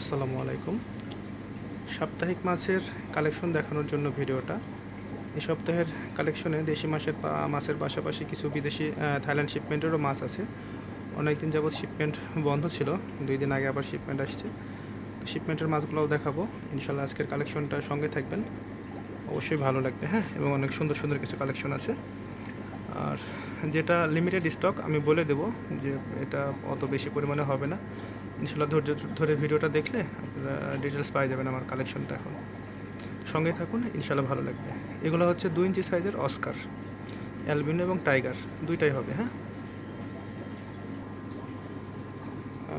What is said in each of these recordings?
আসসালামু আলাইকুম। সাপ্তাহিক মাছের কালেকশন দেখানোর জন্য ভিডিওটা। এই সপ্তাহের কালেকশনে দেশি মাছের মাছের পাশাপাশি কিছু বিদেশি থাইল্যান্ড শিপমেন্টেরও মাছ আছে। অনেকদিন যাবৎ শিপমেন্ট বন্ধ ছিল। দুই দিন আগে আবার শিপমেন্ট আসছে। তো শিপমেন্টের মাছগুলোও দেখাবো। ইনশাল্লাহ আজকের কালেকশনটা সঙ্গে থাকবেন। অবশ্যই ভালো লাগবে হ্যাঁ? এবং অনেক সুন্দর সুন্দর কিছু কালেকশন আছে। আর যেটা লিমিটেড স্টক আমি বলে দেব যে এটা অত বেশি পরিমাণে হবে না। ইনশাল্লাহ ধৈর্য ধরে ভিডিওটা দেখলে আপনারা ডিটেলস পাই যাবেন আমার কালেকশনটা এখন। সঙ্গে থাকুন ইনশাল্লাহ ভালো লাগবে। এগুলো হচ্ছে দুই ইঞ্চি সাইজের অস্কার অ্যালবিনো এবং টাইগার দুইটাই হবে হ্যাঁ?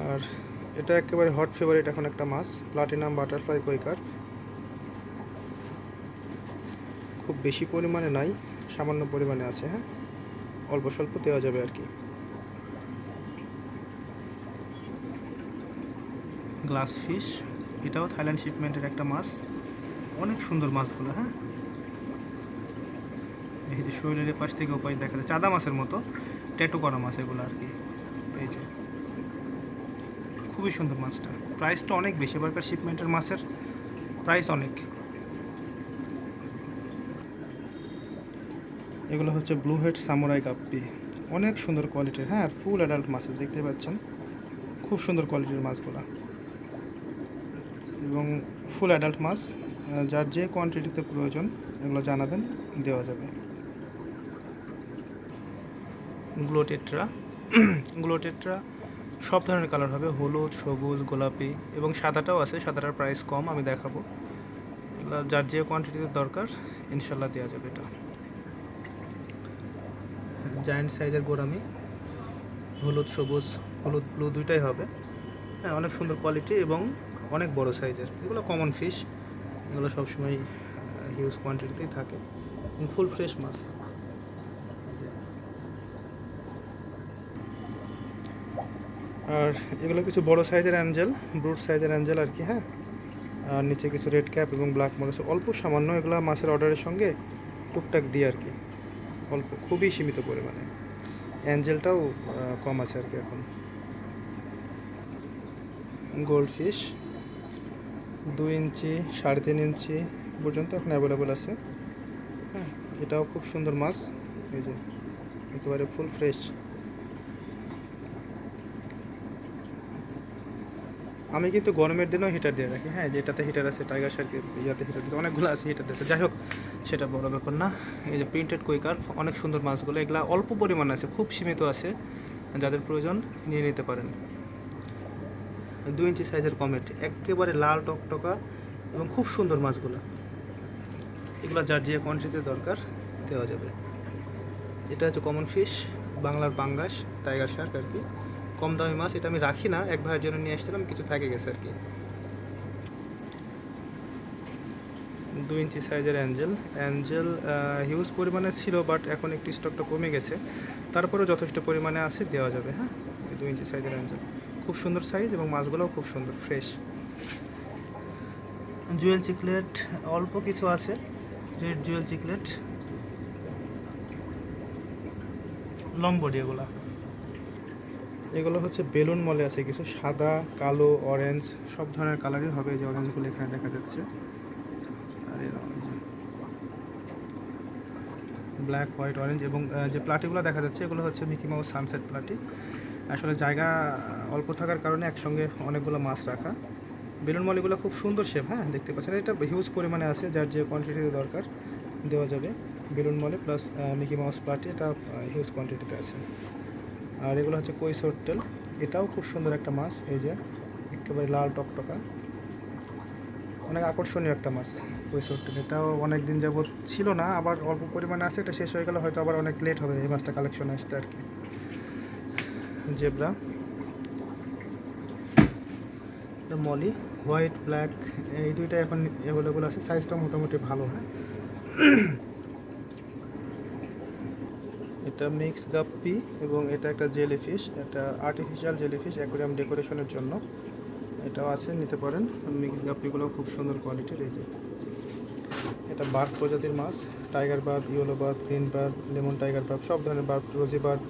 আর এটা একেবারে হট ফেভারিট এখন একটা মাছ প্লাটিনাম বাটারফ্লাই কৈকার খুব বেশি পরিমাণে নাই, সামান্য পরিমাণে আছে হ্যাঁ? অল্প স্বল্প দেওয়া যাবে আর কি। গ্লাস ফিশ এটাও থাইল্যান্ড শিপমেন্টের একটা মাছ। অনেক সুন্দর মাছগুলো হ্যাঁ? দেখি যে শরীরের পাশ থেকে উপায় দেখা যায়, চাঁদা মাছের মতো ট্যাটু করা মাছ এগুলো আর কি। এই যে, খুবই সুন্দর মাছটা। প্রাইসটা অনেক বেশি, এবারকার শিপমেন্টের মাছের প্রাইস অনেক। এগুলো হচ্ছে ব্লু হেড সামুরাই গাপ্পি অনেক সুন্দর কোয়ালিটির হ্যাঁ ফুল অ্যাডাল্ট মাছ দেখতে পাচ্ছেন? খুব সুন্দর কোয়ালিটির মাছগুলো। এবং ফুল অ্যাডাল্ট মাছ যার যে কোয়ান্টিটিতে প্রয়োজন, এগুলো জানাবেন, দেওয়া যাবে। গ্লোটেট্রা। গ্লোটেট্রা সব ধরনের কালার হবে, হলুদ, সবুজ, গোলাপি, এবং সাদাটাও আছে, সাদাটার প্রাইস কম, আমি দেখাবো। এগুলো যার যে কোয়ান্টিটিতে দরকার ইনশাল্লাহ দেওয়া যাবে এটা। জায়ান্ট সাইজের গোড়ামি, হলুদ, সবুজ, হলুদ ব্লু দুইটাই হবে। হ্যাঁ অনেক সুন্দর কোয়ালিটি এবং অনেক বড় সাইজের। এগুলো কমন ফিশ এগুলো সবসময় হিউজ কোয়ান্টিটিতেই থাকে। ফুল ফ্রেশ মাছ। আর এগুলো কিছু বড় সাইজের অ্যাঞ্জেল ব্রুট সাইজের অ্যাঞ্জেল আর কি হ্যাঁ? আর নিচে কিছু রেড ক্যাপ এবং ব্ল্যাক মরিচ। অল্প সামান্য এগুলো মাছের অর্ডারের সঙ্গে টুকটাক দিয়ে আর কি। অল্প, খুবই সীমিত পরিমাণে। অ্যাঞ্জেলটাও কম আছে আর কি এখন। গোল্ড ফিশ দুই ইঞ্চি, সাড়ে তিন ইঞ্চি পর্যন্ত এখন অ্যাভেলেবল আছে। হ্যাঁ এটাও খুব সুন্দর মাছ। এই যে, একেবারে ফুল ফ্রেশ আমি কিন্তু গরমের দিনেও হিটার দিয়ে রাখি। হ্যাঁ যে এটাতে হিটার আছে টাইগার শার্কে ইয়াতে হিটার দিতে অনেকগুলো আছে হিটার দিতে যাই হোক, সেটা বড় ব্যাপার না। এই যে প্রিন্টেড কুইকার অনেক সুন্দর মাছগুলো। এগুলো অল্প পরিমাণ আছে, খুব সীমিত আছে। যাদের প্রয়োজন, নিয়ে নিতে পারেন। দুই ইঞ্চি সাইজের কমেট, একেবারে লাল টকটকা এবং খুব সুন্দর মাছগুলো। এগুলো যার যে কোয়ান্টিটিতে দরকার দেওয়া যাবে। এটা হচ্ছে কমন ফিশ বাংলার পাঙ্গাস টাইগার শার্ক আর কি। কম দামি মাছ, এটা আমি রাখি না, এক ভাইয়ের জন্য নিয়ে আসছিলাম, কিছু থাকে গেছে আর কি। দুই ইঞ্চি সাইজের অ্যাঞ্জেল। অ্যাঞ্জেল হিউজ পরিমাণে ছিল বাট এখন একটু স্টকটা কমে গেছে। তারপরেও যথেষ্ট পরিমাণে আছে, দেওয়া যাবে হ্যাঁ? দুই ইঞ্চি সাইজের অ্যাঞ্জেল। খুব সুন্দর সাইজ এবং মাছগুলোও খুব সুন্দর ফ্রেশ জুয়েল চিকলেট অল্প কিছু আছে red jewel chiclet long body এগুলা। এগুলো হচ্ছে বেলুন মলে আছে কিছু, সাদা, কালো অরেঞ্জ সব ধরনের কালারই হবে যে অরেঞ্জগুলো এখানে দেখা যাচ্ছে। আর ব্ল্যাক হোয়াইট অরেঞ্জ এবং যে প্লাটিগুলো দেখা যাচ্ছে, এগুলো হচ্ছে মিকি মাউস সানসেট প্লাটি আসলে জায়গা অল্প থাকার কারণে একসঙ্গে অনেকগুলো মাছ রাখা। বেলুন মলিগুলো খুব সুন্দর শেপ হ্যাঁ দেখতে পাচ্ছেন? এটা হিউজ পরিমাণে আছে, যার যে কোয়ান্টিটিতে দরকার দেওয়া যাবে। Balloon molly plus Mickey mouse প্লাটি এটা হিউজ কোয়ান্টিটিতে আছে। আর এগুলো হচ্ছে কই সোরটেল এটাও খুব সুন্দর একটা মাছ, এই যে একেবারে লাল টকটকা। অনেক আকর্ষণীয় একটা মাছ কই সোরটেল এটাও অনেক দিন যাবৎ ছিল না, আবার অল্প পরিমাণে আছে, এটা শেষ হয়ে গেলে হয়তো আবার অনেক লেট হবে এই মাছটা কালেকশনে আসতে আর কি। জেব্রা। মলি, হোয়াইট, ব্ল্যাক, এই দুইটা এখন অ্যাভেলেবল আছে। সাইজটা মোটামুটি ভালো হয়। এটা মিক্স গাপ্পি এবং এটা একটা জেলিফিশ, এটা আর্টিফিশিয়াল জেলিফিশ অ্যাকোরিয়াম ডেকোরেশনের জন্য। এটাও আছে, নিতে পারেন। মিক্স গাপ্পিগুলো খুব সুন্দর কোয়ালিটির এই যে। এটা বার্ড প্রজাতির মাছ tiger bird yellow bird green bird lemon tiger bird, সব ধরনের bird rosy bird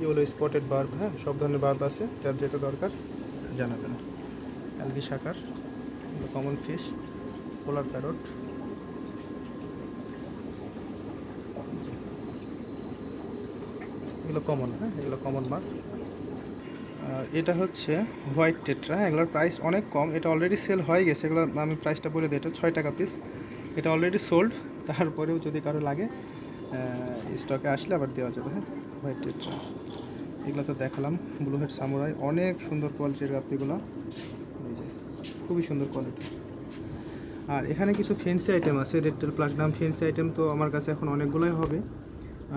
yellow spotted barb হ্যাঁ? সব ধরনের বার্ব আছে, যার যেটা দরকার জানাবেন। Algae sucker common fish polar parrot এগুলো কমন হ্যাঁ? এগুলো কমন মাছ। এটা হচ্ছে হোয়াইট টেট্রা এগুলোর প্রাইস অনেক কম। এটা অলরেডি সেল হয়ে গেছে। এগুলো আমি প্রাইসটা বলে দিই, এটা ছয় টাকা পিস এটা অলরেডি সোল্ড তারপরেও যদি কারও লাগে স্টকে আসলে আবার দেওয়া যাবে হ্যাঁ? হোয়াইট টেট্রা এগুলো তো দেখালাম ব্লু হেড সামুরাই অনেক সুন্দর কোয়ালিটির গাপ্পিগুলো। এই যে, খুবই সুন্দর কোয়ালিটি আর এখানে কিছু ফেন্সি আইটেম আছে red tail platinum fancy item তো আমার কাছে এখন অনেকগুলোই হবে।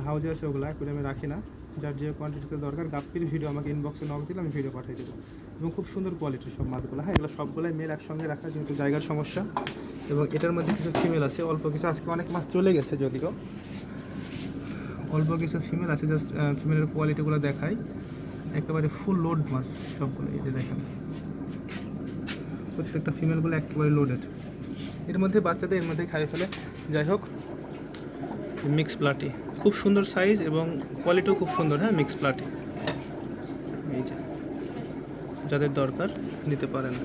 হাউজে আছে ওগুলো এখন আমি রাখি না। যার যে কোয়ান্টিটিতে দরকার, গাপ্পির ভিডিও আমাকে ইনবক্সে নক দিলে আমি ভিডিও পাঠিয়ে দেবো। এবং খুব সুন্দর কোয়ালিটির সব মাছগুলো হ্যাঁ এগুলো সবগুলোই মেল একসঙ্গে রাখা, যেহেতু জায়গার সমস্যা। এবং এটার মধ্যে কিছু ফিমেল আছে, অল্প কিছু, আজকে অনেক মাছ চলে গেছে যদিও। অল্প কিছু ফিমেল আছে জাস্ট ফিমেলের কোয়ালিটিগুলো দেখাই। একেবারে ফুল লোড মাছ সবগুলো এই যে দেখেন। প্রত্যেকটা ফিমেলগুলো একেবারে লোডেড এর মধ্যে বাচ্চাদের, এর মধ্যে খাইয়ে ফেলে। যাই হোক মিক্স প্লাটি খুব সুন্দর সাইজ এবং কোয়ালিটিও খুব সুন্দর হ্যাঁ মিক্স প্লাটি এই যে, যাদের দরকার নিতে পারেন।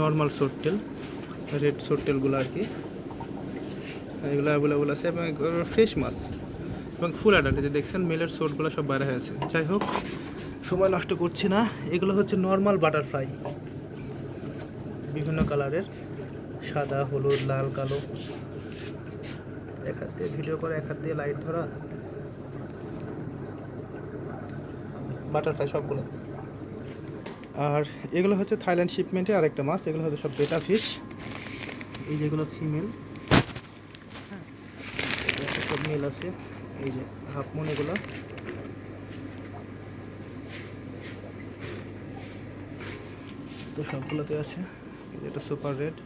নর্মাল সোটটেল রেড সোটটেলগুলো আর কি। এগুলো অ্যাভেলেবল আছে এবং ফ্রেশ মাছ এবং ফুল অ্যাডাল্ট যে দেখছেন মেলের সোটগুলো সব বাইরে হয়ে আছে যাই হোক, সময় নষ্ট করছি না। এগুলো হচ্ছে নর্মাল বাটারফ্লাই বিভিন্ন কালারের, সাদা, হলুদ, লাল, কালো। এক হাত দিয়ে ভিডিও করে, এক হাত দিয়ে লাইট ধরা। বাটারফ্লাই সবগুলো। আর এগুলো হচ্ছে থাইল্যান্ড শিপমেন্টে আরেকটা মাছ। এগুলো হচ্ছে সব বেটা ফিশ এই যেগুলো ফিমেল সব আছে এই যে হাফ মন এগুলো। তো সবগুলোতে আছে এই যে এটা সুপার রেড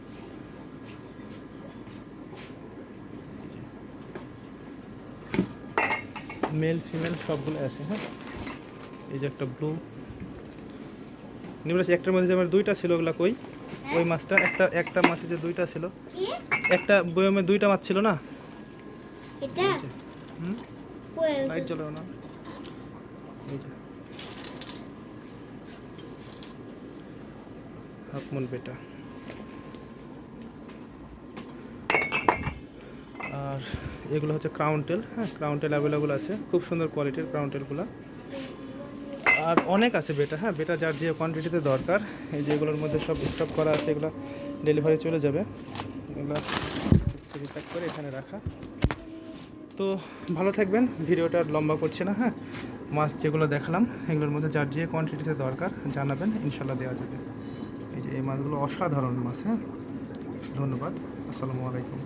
মেল ফিমেল সবগুলো আছে হ্যাঁ? এই যে একটা ব্লু নিবরাস একটার মধ্যে যে আমার দুইটা ছিল ওগুলা কই? ওই মাছটা একটা একটা মাছে যে দুইটা ছিল। একটা বয়মে দুইটা মাছ ছিল না? এটা? হুম? লাইট জ্বলো না? হাফ মুন বেটা। আর এগুলো হচ্ছে ক্রাউন টেল হ্যাঁ? ক্রাউন টেল অ্যাভেলেবল আছে। খুব সুন্দর কোয়ালিটির ক্রাউন টেলগুলো আর অনেক আছে বেটা হ্যাঁ? বেটা যার যে কোয়ান্টিটিতে দরকার এই যে এগুলোর মধ্যে সব স্টক করা আছে এগুলো ডেলিভারি চলে যাবে। এগুলো প্যাক করে এখানে রাখা। তো ভালো থাকবেন, ভিডিওটা লম্বা করছে না হ্যাঁ? মাছ যেগুলো দেখালাম, এগুলোর মধ্যে যার যে কোয়ান্টিটিতে দরকার, জানাবেন ইনশাল্লাহ দেওয়া যাবে। এই যে, এই মাছগুলো অসাধারণ মাছ হ্যাঁ? ধন্যবাদ, আসসালামু আলাইকুম।